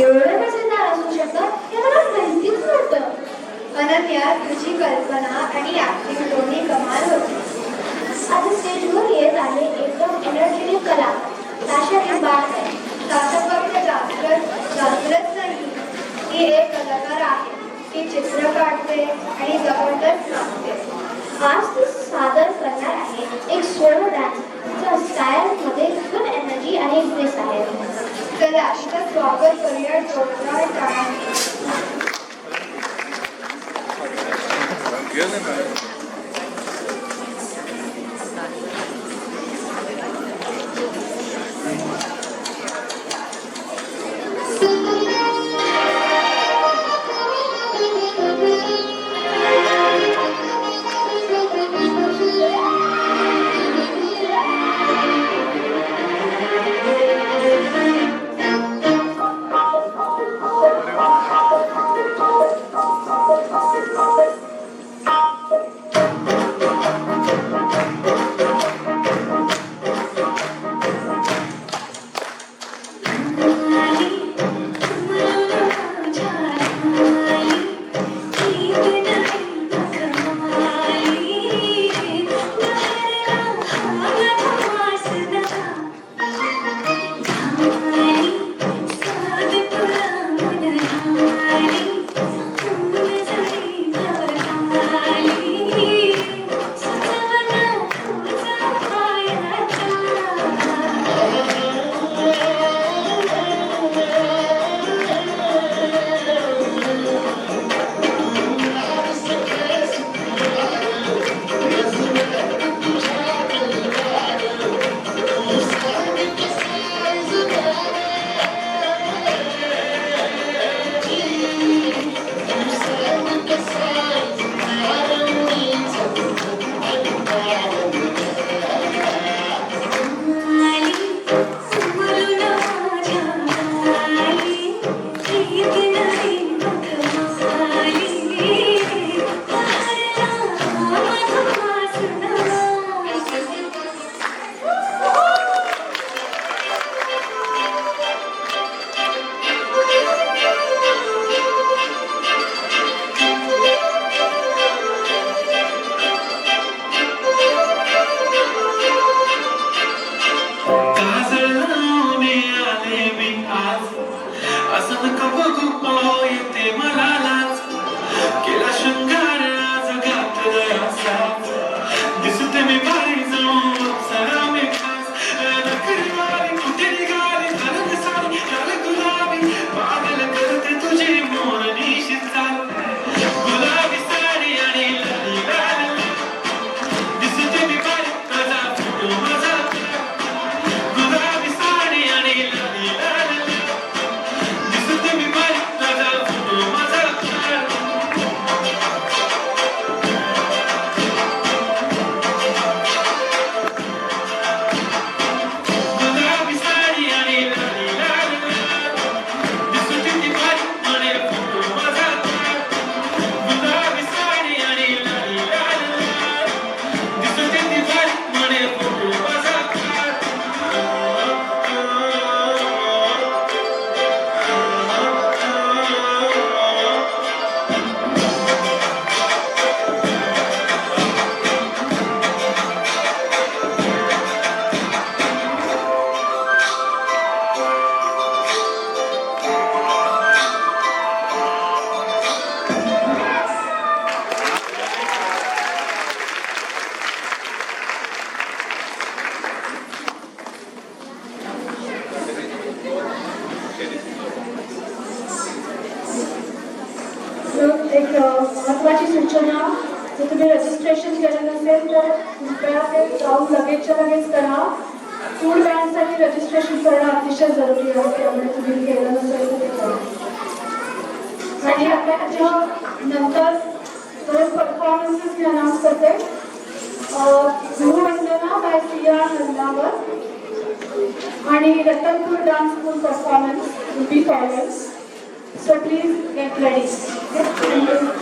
एवढं कसं झाड असू शकतं हे मला माहितीच नव्हतं. अनन्या तुझी कल्पना आणि ऍक्टिंग दोन्ही कमाल होती. आता स्टेजवर येत आहे एकदम एनर्जेटिक कला. ताशा ही बात आहे फक्त जागृत जागृत नाही. ती एक कलाकार आहे. ती चित्र काढते आणि जबरदस्त नाचते. आज ती सादर करणार आहे एक सोलो डान्स. तिच्या स्टाईलमध्ये मध्ये Görmüyor musun? you. एक महत्त्वाची सूचना जर तुम्ही रजिस्ट्रेशन केलं नसेल तर कृपया ते जाऊन लगेचच्या लगेच करा. फूड बँकसाठी रजिस्ट्रेशन करणं अतिशय जरुरी आहे त्यामुळे तुम्ही केलं नसेल तर ते करा. आणि आपल्या ह्याच्या नंतर दोन परफॉर्मन्सेस मी अनाऊन्स करते. गुरुवंदना बाय सिया नंदावर आणि Ratanpur dance school performance be followers so please get ready Thank you.